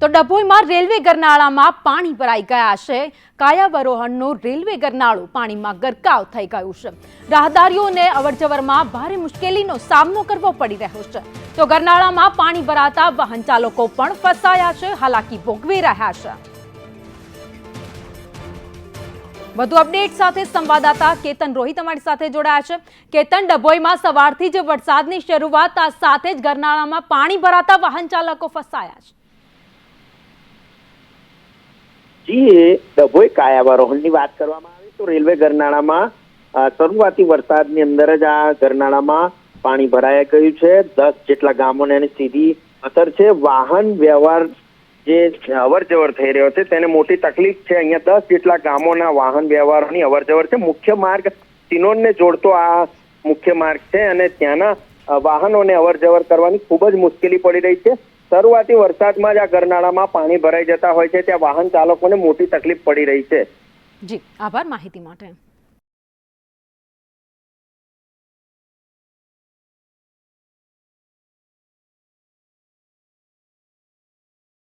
તો ડભોઈમાં રેલવે ગરનાળામાં પાણી ભરાઈ ગયા છે. કાયાવરોહણનું રેલવે ગરનાળું પાણીમાં ગરકાવ થઈ ગયું છે. રાહદારીઓને અવરજવરમાં ભારે મુશ્કેલીનો સામનો કરવો પડી રહ્યો છે. તો ગરનાળામાં પાણી ભરાતા વાહન ચાલકો પણ ફસાયા છે, હાલાકી ભોગવી રહ્યા છે. વધુ અપડેટ સાથે સંવાદદાતા કેતન રોહિત અમારી સાથે જોડાયા છે. કેતન, ડભોઈમાં સવારથી જ વરસાદની શરૂઆત સાથે જ ગરનાળામાં પાણી ભરાતા વાહન ચાલકો ફસાયા છે. જી ડભોઈ કાયાવરોહણની વાત કરવામાં આવે તો રેલવે ગરનાળામાં શરૂઆતી વરસાદની અંદર જ આ ગરનાળામાં પાણી ભરાયા ગયું છે. દસ જેટલા ગામોને એની સીધી અસર છે. વાહન વ્યવહાર જે અવર જવર થઈ રહ્યો છે તેને મોટી તકલીફ છે. અહીંયા દસ જેટલા ગામોના વાહન વ્યવહારોની અવર જવર છે. મુખ્ય માર્ગ સિનોનને જોડતો આ મુખ્ય માર્ગ છે અને ત્યાંના વાહનોને અવર જવર કરવાની ખૂબ જ મુશ્કેલી પડી રહી છે. શરૂઆતી વરસાદમાં જ આ ગરનાળામાં પાણી ભરાઈ જતા હોય છે. ત્યાં વાહન ચાલકોને મોટી તકલીફ પડી રહી છે. જી, આભાર માહિતી માટે.